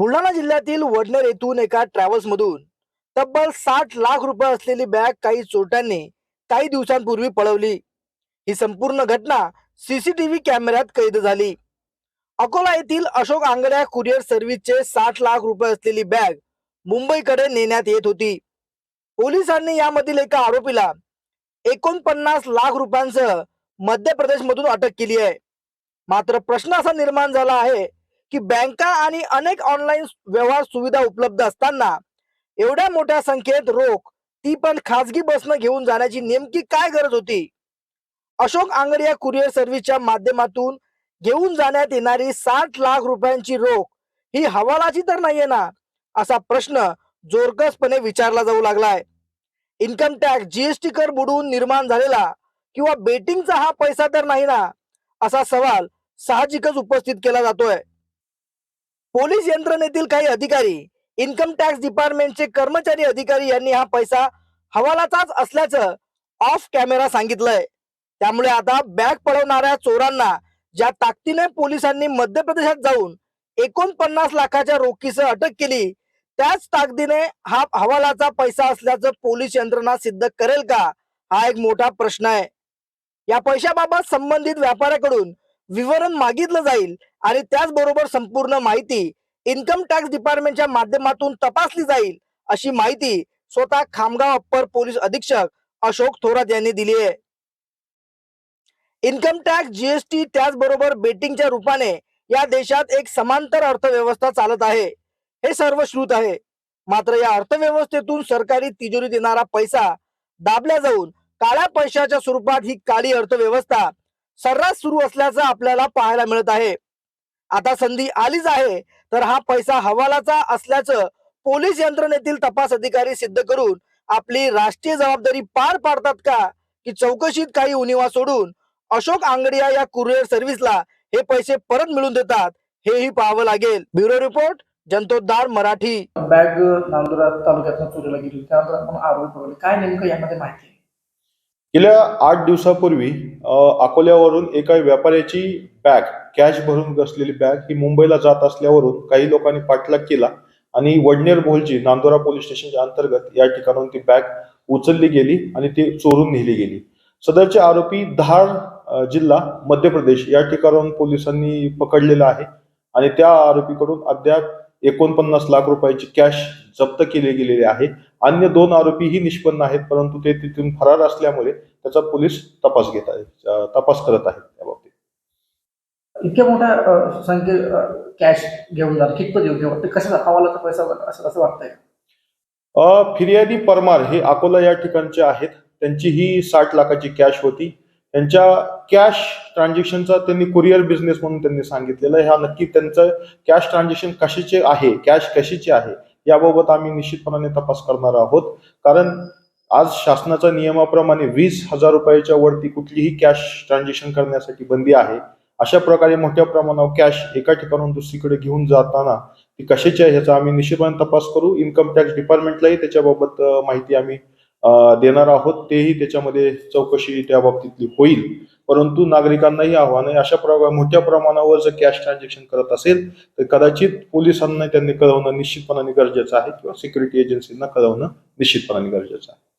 बुलढाणा जिल्ह्यातील वडनेर येथून एका ट्रॅव्हल्स मधून तब्बल साठ लाख रुपये असलेली बॅग काही चोरट्यांनी काही दिवसांपूर्वी पळवली. ही संपूर्ण घटना सीसीटीव्ही कॅमेऱ्यात कैद झाली. अकोला येथील अशोक आंगड्या कुरिअर सर्व्हिसचे साठ लाख रुपये असलेली बॅग मुंबईकडे नेण्यात येत होती. पोलिसांनी यामधील एका आरोपीला एकोणपन्नास लाख रुपयांसह मध्य प्रदेश मधून अटक केली आहे. मात्र प्रश्न असा निर्माण झाला आहे की बँका आणि अनेक ऑनलाईन व्यवहार सुविधा उपलब्ध असताना एवढ्या मोठ्या संख्येत रोख ती पण खाजगी बसनं घेऊन जाण्याची नेमकी काय गरज होती? अशोक आंगडिया कुरिअर सर्व्हिसच्या माध्यमातून घेऊन जाण्यात येणारी साठ लाख रुपयांची रोख ही हवालाची तर नाहीये ना? असा प्रश्न जोरकसपणे विचारला जाऊ लागलाय. इन्कम टॅक्स जीएसटी कर बुडवून निर्माण झालेला किंवा बेटिंगचा हा पैसा तर नाही ना? असा सवाल साहजिकच उपस्थित केला जातोय. पोलीस यंत्रणेतील काही अधिकारी इन्कम टॅक्स डिपार्टमेंटचे कर्मचारी अधिकारी यांनी हा पैसा हवालाचाच असल्याचं ऑफ कॅमेरा सांगितलंय. त्यामुळे आता बॅग पळवणाऱ्या चोरांना ज्या ताकदीने पोलिसांनी मध्य प्रदेशात जाऊन एकोणपन्नास लाखाच्या रोखीसह अटक केली त्याच ताकदीने हा हवालाचा पैसा असल्याचं पोलीस यंत्रणा सिद्ध करेल का? हा एक मोठा प्रश्न आहे. या पैशाबाबत संबंधित व्यापाऱ्याकडून विवरण मागितलं जाईल. आणि त्याचबरोबर संपूर्ण माहिती इन्कम टॅक्स डिपार्टमेंटच्या माध्यमातून तपासली जाईल अशी माहिती स्वतः खामगाव अप्पर पोलीस अधीक्षक अशोक थोरात यांनी दिली आहे. इन्कम टॅक्स जीएसटी त्याचबरोबर बेटिंगच्या रूपाने या देशात एक समांतर अर्थव्यवस्था चालत आहे. हे सर्व श्रुत आहे. मात्र या अर्थव्यवस्थेतून सरकारी तिजोरीत येणारा पैसा दाबल्या जाऊन काळ्या पैशाच्या स्वरूपात ही काळी अर्थव्यवस्था सर्रास सुरू असल्याचं आपल्याला पाहायला मिळत आहे. आता संधी आलीच आहे तर हा पैसा हवालाचा असल्याचं पोलीस यंत्रणेतील तपास अधिकारी सिद्ध करून आपली राष्ट्रीय जबाबदारी पार पाडतात का? की चौकशीत काही उणिवा सोडून अशोक आंगडिया या कुरिअर सर्व्हिसला हे पैसे परत मिळून देतात हेही पाहावं लागेल. Bureau report Janatoddhar Marathi. Bag Nandura तालुक्यात चोरीला गेली त्यानंतर आपण आरोपी काय नेमकं यामध्ये माहिती गेल्या आठ दिवसापूर्वी अकोल्यावरून एका व्यापाऱ्याची बॅग कॅश भरून बसलेली बॅग ही मुंबईला जात असल्यावरून काही लोकांनी पाठलाग केला आणि वडनेर भोलजी नांदोरा पोलीस स्टेशनच्या अंतर्गत या ठिकाणाहून ती बॅग उचलली गेली आणि ती चोरून नेली गेली. सदरचे आरोपी धार जिल्हा मध्य प्रदेश या ठिकाणाहून पोलिसांनी पकडलेला आहे आणि त्या आरोपीकडून अद्याप एकोणपन्नास लाख रुपयाची कॅश जप्त केली गेलेली आहे. अन्य दोन आरोपीही निष्पन्न आहेत परंतु ते तिथून फरार असल्यामुळे त्याचा पोलीस तपास घेत आहेत अ, तपास करत आहेत त्या बाबतीत. इतक्या मोठ्या संख्ये कॅश घेऊन जाणं कितपत योग्य वाटतं? कसं हवालाचा पैसा असं असं वाटतंय? फिर्यादी परमार हे अकोला या ठिकाणचे आहेत. त्यांची ही साठ लाखाची कॅश होती. त्यांच्या कॅश ट्रान्झॅक्शनचा त्यांनी कुरिअर बिझनेस म्हणून त्यांनी सांगितलेलं आहे. हा नक्की त्यांचं कॅश ट्रान्झॅक्शन कशाचे आहे? कॅश कशाची आहे? याबाबत आम्ही निश्चितपणाने तपास करणार आहोत. कारण आज शासनाच्या नियमाप्रमाणे वीस हजार रुपयाच्या वरती कुठलीही कॅश ट्रान्झॅक्शन करण्यासाठी बंदी आहे. अशा प्रकारे मोठ्या प्रमाणावर कॅश एका ठिकाणून दुसरीकडे घेऊन जाताना ती कशाची आहे ह्याचा आम्ही निश्चितपणे तपास करू. इन्कम टॅक्स डिपार्टमेंटलाही त्याच्याबाबत माहिती आम्ही देणार आहोत तेही त्याच्यामध्ये चौकशी त्या बाबतीतली होईल. परंतु नागरिकांनाही आव्हान आहे. अशा प्रकारे मोठ्या प्रमाणावर जर कॅश ट्रान्झॅक्शन करत असेल तर कदाचित पोलिसांना त्यांनी कळवणं निश्चितपणाने गरजेचं आहे किंवा सिक्युरिटी एजन्सींना कळवणं निश्चितपणाने गरजेचं आहे.